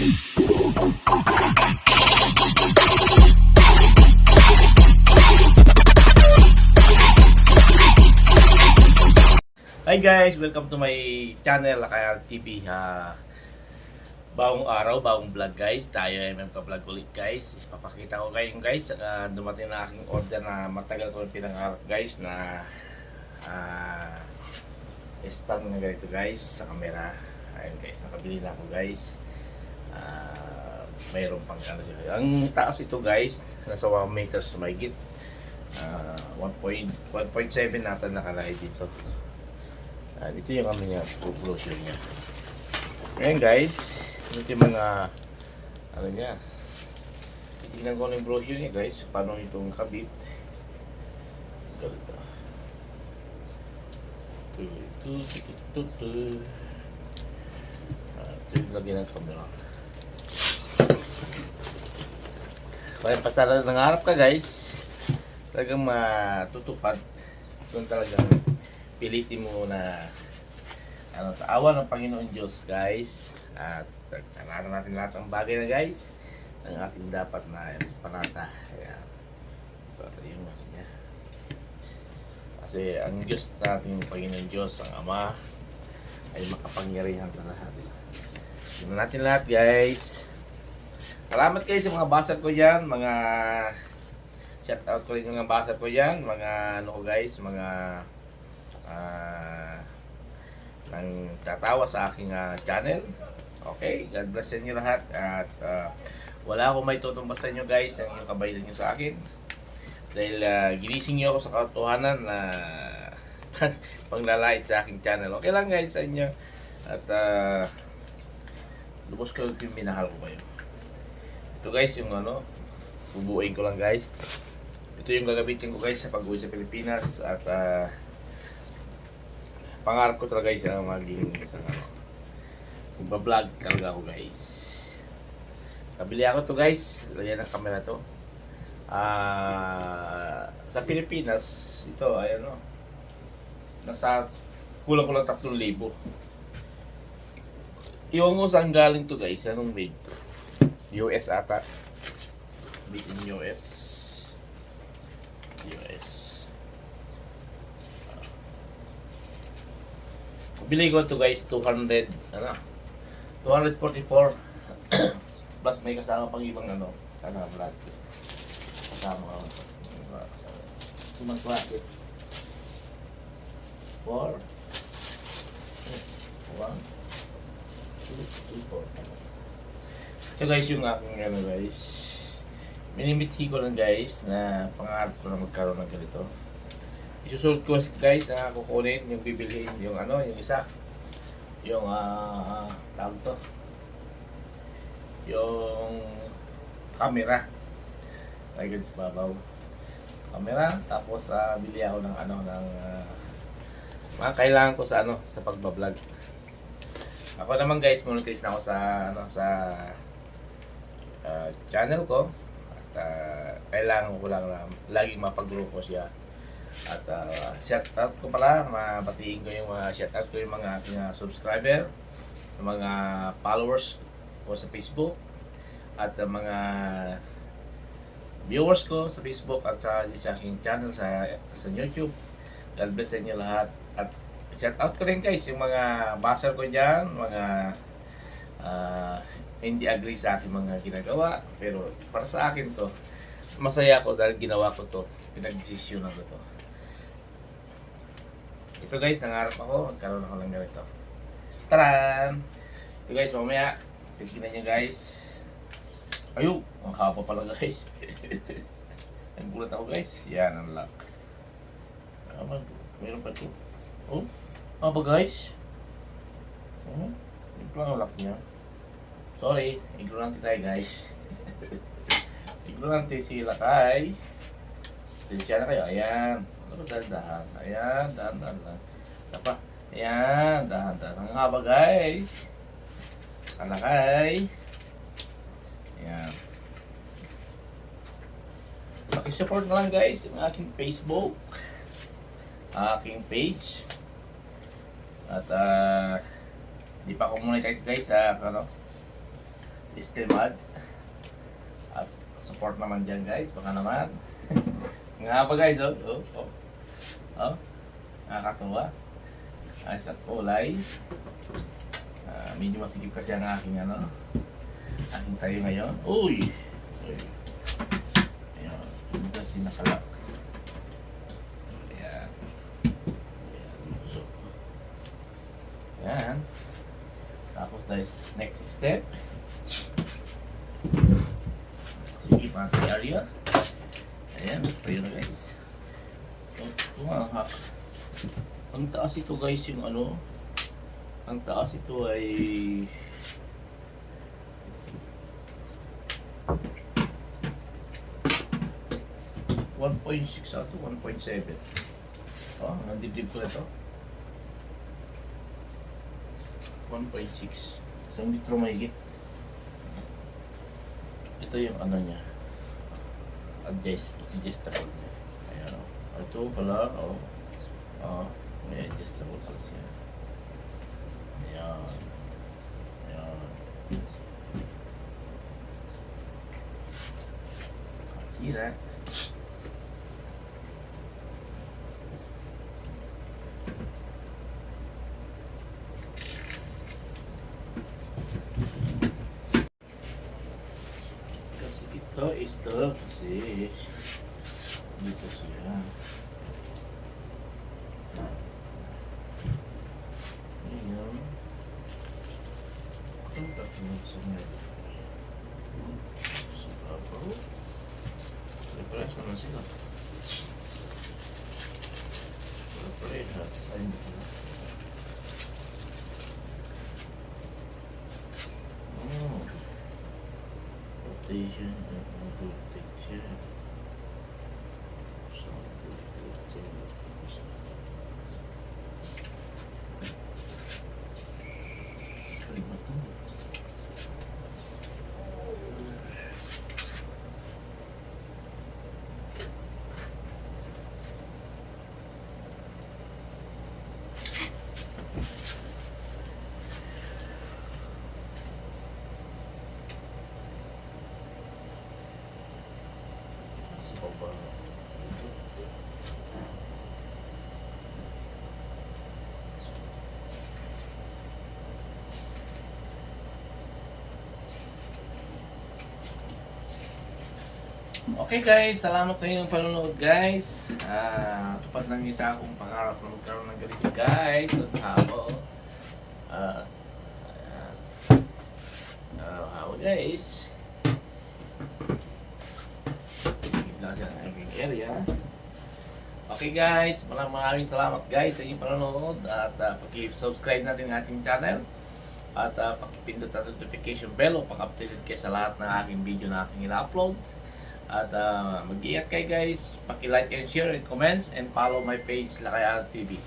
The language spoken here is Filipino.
Hi guys! Welcome to my channel, Lakayar TV. Ah, bagong araw, bagong vlog guys. Tayo ay may vlog ulit guys. Ipapakita ko kayo guys. ah, dumating na aking order na matagal ko pinangarap guys na ah, stand na ganito guys sa camera. Ayun guys, nakabili na ako guys. Ah, mayroon pang ano siya. Ang taas ito guys, nasa 1 meters to mahigit. Ah, 1.7 nata nakalagay dito. Ah, dito yung ano niya, brochure niya. Ngayon guys, ito yung mga ano niya. Titignan ko ano yung brochure niya guys, paano itong kabit. Ganito. Tu, tu, tu, tu. Ah, ito yung lagyan ng camera. Kaya basta na nangarap ka guys, talagang matutupad. Kung talagang pilitin mo na ano, sa awa ng Panginoon Diyos guys. At tanaran natin lahat ng bagay na guys ng ating dapat na panata. Ayan. ito yung ano niya. Kasi ang Diyos natin Panginoon Diyos ang Ama ay makapangyarihan sa lahat. Tingnan natin lahat guys salamat kayo sa mga basar ko dyan mga shout out ko rin mga basar ko dyan mga ano ko guys mga ah nang tatawa sa aking ah, channel. Okay, God bless inyo lahat at ah, wala akong may tutumbas sa inyo guys ang inyong kabayan nyo sa akin. Dahil ah, ginising niyo ako sa katotohanan na panglalait sa aking channel. Okay lang guys sa inyo. At uh, lubos ko yung minahal ko kayo. Ito guys yung ano, bubuuin ko lang guys. Ito yung gagamitin ko guys sa pag-uwi sa Pilipinas at ah, pangarap ko talaga guys na maging isang ano magbablog talaga ako guys. Kabili ako to guys lagyan ng camera to. Ah sa Pilipinas ito ay ano nasa kulang kulang 3,000 iwan ko saan galing to guys anong made to US ata. Made in US US Bili ko to guys, 200, ano, 244 plus may kasama pang ibang ano, ano, vlog. Kasama ko. Tumang klase. 4 1 2 3 4 Ito guys yung aking ano guys. Minimithi ko lang guys na pangarap ko na magkaroon ng ganito. Isusulit ko guys na kukunin yung bibilhin yung ano, yung isa. Yung ah uh, tawag to. Yung camera. Lagyan sa babaw. Camera tapos ah bili ako ng ano ng ah, mga kailangan ko sa ano sa pagba-vlog. Ako naman guys, monetize na ako sa ano sa ah, channel ko. At ah, kailangan ko lang na laging mapag-grow ko siya. At uh, shout out ko pala, mabatiin ko yung mga shout out ko yung mga aking uh, subscriber, mga followers ko sa Facebook, at uh, mga viewers ko sa Facebook at sa, sa aking channel sa, sa YouTube. God bless sa inyo lahat. At shout out ko rin guys yung mga baser ko dyan, mga uh, hindi agree sa aking mga ginagawa. Pero para sa akin to, masaya ako dahil ginawa ko to, pinag-desisyonan ko to. Ito guys, nangarap ako, magkaroon ako ng ganito. Taran! Ito guys, mamaya, titignan nyo guys. Ayun, ang haba pala guys. Nagulat ako guys. Yan ang lock. Ah, meron pa ito. Oh, ano ba guys? Oh, ito lang ang lock niya. Sorry, ignorante tayo guys. ignorante si Lakay. Sensya na kayo, ayan. Ano dahan-dahan? Ayan, dahan-dahan lang. Tapa. Ayan, dahan-dahan. Ang haba guys. Kalakay. Ayan. Pakisupport na lang guys yung aking Facebook. Aking page. At ah, di pa ako monetize guys sa ano Still Mads. As support naman dyan guys, baka naman. Nga pa guys, oh. Oh, oh. oh. Nakakatuwa. Ayos at kulay. Ah, medyo masigip kasi ang aking ano. Aking tayo ngayon. Uy! Uy. Ayun. Ito kasi nakalak. Ayan. Ayan. So. Ayan. Tapos next step. Sige ang area. Ayan, tayo na guys. Ito, ito nga, ha. Ang taas ito guys yung ano. Ang taas ito ay One point six ato, one point seven. Oh, nandibdib ko na ito. 1.6. Isang litro mahigit. Ito yung ano niya. Adjust, adjustable niya. Ayan o. Ito pala, o. Oh. may adjustable pala siya. Ayan. Ayan. See that? Kasi ito, ito, kasi dito siya. Ayan. Ang tatlong sa meron. Sa babaw. Repress naman sila. Repress. Ay, hindi ko na. Oh. Rotation and rotation. So, rotation. Sa baba. Okay guys, salamat sa inyong panonood guys. Ah, tupad lang isa akong pangarap na magkaroon ng ganito guys. At habo. Ah, ah, ah, habo guys. Lang siya ng aking area. Okay guys, maraming maraming salamat guys sa inyong panonood at uh, pag-subscribe natin ang ating channel at uh, pakipindot ang notification bell upang updated kayo sa lahat ng aking video na aking ina-upload. At uh, mag-iingat kayo guys, paki-like and share and comments and follow my page Lakaya TV.